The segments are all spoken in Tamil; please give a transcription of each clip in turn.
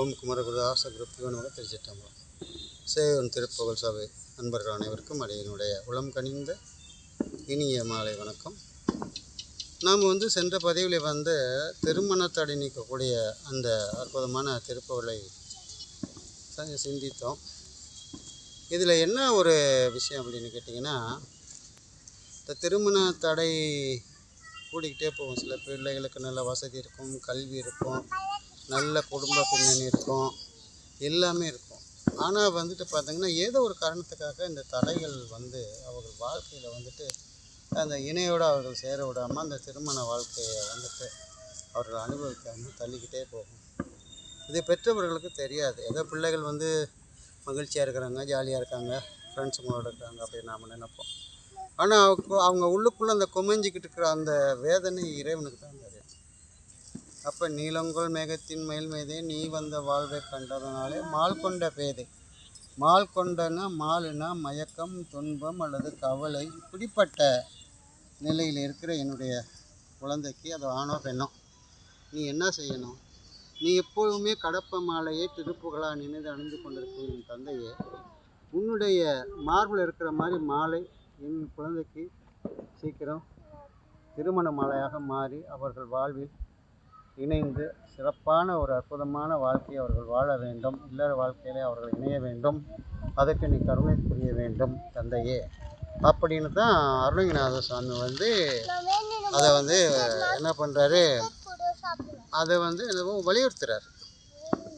ஓம் குமரகுருதாச குருப்பிவனமாக திருச்சிட்டம்பலம் சேவன் திருப்புகழ் சபை நண்பர்கள் அனைவருக்கும் அடியனுடைய உளம் கனிந்த இனிய மாலை வணக்கம். நாம் வந்து சென்ற பதிவில் வந்து திருமணத்தடை நீக்கக்கூடிய அந்த அற்புதமான திருப்புகளை சிந்தித்தோம். இதில் என்ன ஒரு விஷயம் அப்படின்னு கேட்டிங்கன்னா இந்த திருமண தடை கூடிக்கிட்டே போகும். சில பிள்ளைகளுக்கு நல்ல வசதி இருக்கும் கல்வி இருக்கும். நல்ல குடும்ப பின்னணி இருக்கும். எல்லாமே இருக்கும். ஆனால் வந்துட்டு பார்த்திங்கன்னா ஏதோ ஒரு காரணத்துக்காக இந்த தடைகள் வந்து அவர்கள் வாழ்க்கையில் வந்துட்டு அந்த இணையோடு அவர்கள் சேர விடாமல் அந்த திருமண வாழ்க்கையை வந்துட்டு அவர்கள் அனுபவிக்காமல் தள்ளிக்கிட்டே போகும். இது பெற்றவர்களுக்கு தெரியாது. ஏதோ பிள்ளைகள் வந்து மகிழ்ச்சியாக இருக்கிறாங்க ஜாலியாக இருக்காங்க ஃப்ரெண்ட்ஸுங்களோட இருக்காங்க அப்படின்னு நாம் நினைப்போம். ஆனால் அவங்க அவங்க உள்ளுக்குள்ளே அந்த குமிஞ்சிக்கிட்டு இருக்கிற அந்த வேதனை இறைவனுக்கு தான். அப்போ நீலங்கொள் மேகத்தின் மேல் மீதே நீ வந்த வாழ்வை கண்டதனாலே மால் கொண்ட பேதை. மால் கொண்டனா மாலுனா மயக்கம் துன்பம் அல்லது கவலை இப்படிப்பட்ட நிலையில் இருக்கிற என்னுடைய குழந்தைக்கு அது ஆணோ பெண்ணோ நீ என்ன செய்யணும்? நீ எப்பொழுதுமே கடப்ப மாலையை திருப்புகளாக நினைந்து அணிந்து கொண்டிருக்கும் என் தந்தையே உன்னுடைய மார்பில் இருக்கிற மாதிரி மாலை என் குழந்தைக்கு சீக்கிரம் திருமண மாலையாக மாறி அவர்கள் வாழ்வில் இணைந்து சிறப்பான ஒரு அற்புதமான வாழ்க்கையை அவர்கள் வாழ வேண்டும். இல்லற வாழ்க்கையிலே அவர்கள் இணைய வேண்டும். அதற்கு நீ கருணை புரிய வேண்டும் தந்தையே. அப்படின்னு தான் அருணகிநாத சுவாமி வந்து அதை வந்து என்ன பண்ணுறாரு அதை வந்து எதுவும் வலியுறுத்துறாரு.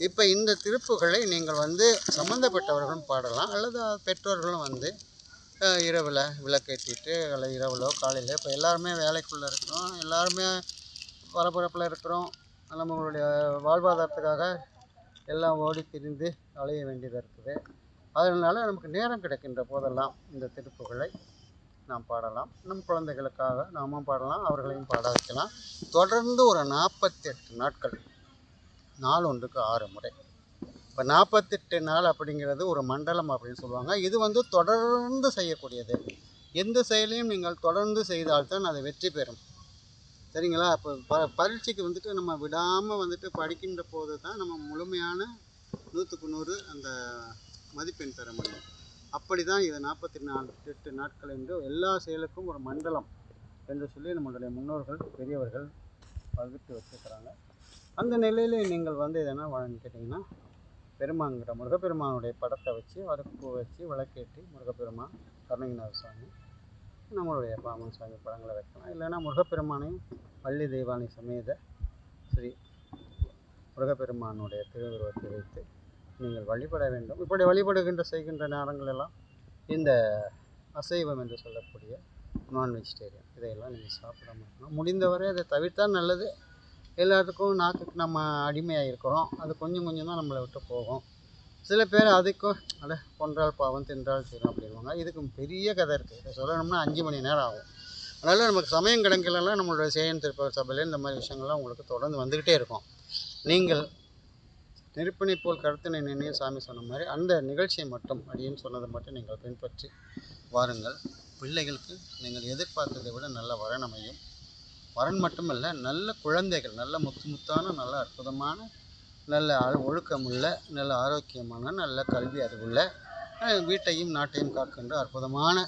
இப்போ இந்த திருப்புகளை நீங்கள் வந்து சம்மந்தப்பட்டவர்களும் பாடலாம். அல்லது பெற்றோர்களும் வந்து இரவில் விளக்கேற்றிட்டு அல்லது இரவிலோ காலையிலோ இப்போ எல்லாருமே வேலைக்குள்ளே இருக்கிறோம் எல்லாருமே பரபரப்பில் இருக்கிறோம். நம்மளுடைய வாழ்வாதாரத்துக்காக எல்லாம் ஓடி திரிந்து அலைய வேண்டியதாக இருக்குது. அதனால் நமக்கு நேரம் கிடைக்கின்ற போதெல்லாம் இந்த திருப்புகளை நாம் பாடலாம். நம் குழந்தைகளுக்காக நாமும் பாடலாம் அவர்களையும் பாட வைக்கலாம். தொடர்ந்து ஒரு நாற்பத்தெட்டு நாட்கள் நாள் ஒன்றுக்கு ஆறு முறை. இப்போ நாற்பத்தெட்டு நாள் அப்படிங்கிறது ஒரு மண்டலம் அப்படின்னு சொல்லுவாங்க. இது வந்து தொடர்ந்து செய்யக்கூடியது. எந்த செயலையும் நீங்கள் தொடர்ந்து செய்தால்தான் அது வெற்றி பெறும். சரிங்களா? இப்போ ப பரீட்சைக்கு வந்துட்டு நம்ம விடாமல் வந்துட்டு படிக்கின்ற போது தான் நம்ம முழுமையான நூற்றுக்கு நூறு அந்த மதிப்பெண் பெற முடியும். அப்படி தான் இது நாற்பத்தி நாலு எட்டு நாட்கள் என்று எல்லா செயலுக்கும் ஒரு மண்டலம் என்று சொல்லி நம்மளுடைய முன்னோர்கள் பெரியவர்கள் வகுத்து வச்சுருக்கிறாங்க. அந்த நிலையில் நீங்கள் வந்து இது என்ன கேட்டிங்கன்னா பெருமாங்கிற முருகப்பெருமானுடைய படத்தை வச்சு அடுப்பு வச்சு விளக்கேற்றி முருகப்பெருமான் கருணகிநாத சுவாமி நம்மளுடைய பாமன் சுவாமி படங்களை வைக்கலாம். இல்லைன்னா முருகப்பெருமானையும் வள்ளி தெய்வானை சமேத ஸ்ரீ முருகப்பெருமானுடைய திருவுருவத்தை வைத்து நீங்கள் வழிபட வேண்டும். இப்படி வழிபடுகின்ற செய்கின்ற நேரங்கள் எல்லாம் இந்த அசைவம் என்று சொல்லக்கூடிய நான் வெஜிடேரியன் இதையெல்லாம் நீங்கள் சாப்பிட இருக்கணும் முடிந்தவரை அதை தவிர்த்தால் நல்லது. எல்லாத்துக்கும் நாக்குக்கு நம்ம அடிமையாக இருக்கிறோம் அது கொஞ்சம் கொஞ்சம் தான் நம்மளை விட்டு போகும். சில பேர் அதுக்கும் அட கொன்றால் பாவம் தின்றால் சீரம் அப்படின்வாங்க இதுக்கு பெரிய கதை இருக்குது இதை சொல்லணும்னா அஞ்சு மணி நேரம் ஆகும். அதனால் நமக்கு சமயம் கிடங்கலாம் நம்மளுடைய சேயன் திருப்பவர் சபையில் இந்த மாதிரி விஷயங்கள்லாம் உங்களுக்கு தொடர்ந்து வந்துக்கிட்டே இருக்கும். நீங்கள் நெருப்பினை போல் கருத்தினை நினைவு சாமி சொன்ன மாதிரி அந்த நிகழ்ச்சியை மட்டும் அப்படின்னு சொன்னதை மட்டும் நீங்கள் பின்பற்றி வாருங்கள். பிள்ளைகளுக்கு நீங்கள் எதிர்பார்த்ததை விட நல்ல வரன் அமையும். வரன் மட்டுமல்ல நல்ல குழந்தைகள் நல்ல முத்து முத்தான நல்ல அற்புதமான நல்ல ஒழுக்கமுள்ள நல்ல ஆரோக்கியமான நல்ல கல்வி அறிவுள்ள வீட்டையும் நாட்டையும் காக்கின்ற அற்புதமான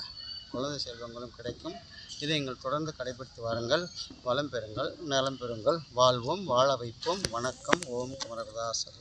குழந்தை செல்வங்களும் கிடைக்கும். இதை நீங்கள் தொடர்ந்து கடைபிடித்து வாருங்கள். வளம் பெறுங்கள் நலம் பெறுங்கள். வாழ்வோம் வாழ வைப்போம். வணக்கம். ஓம் குமரதாசர்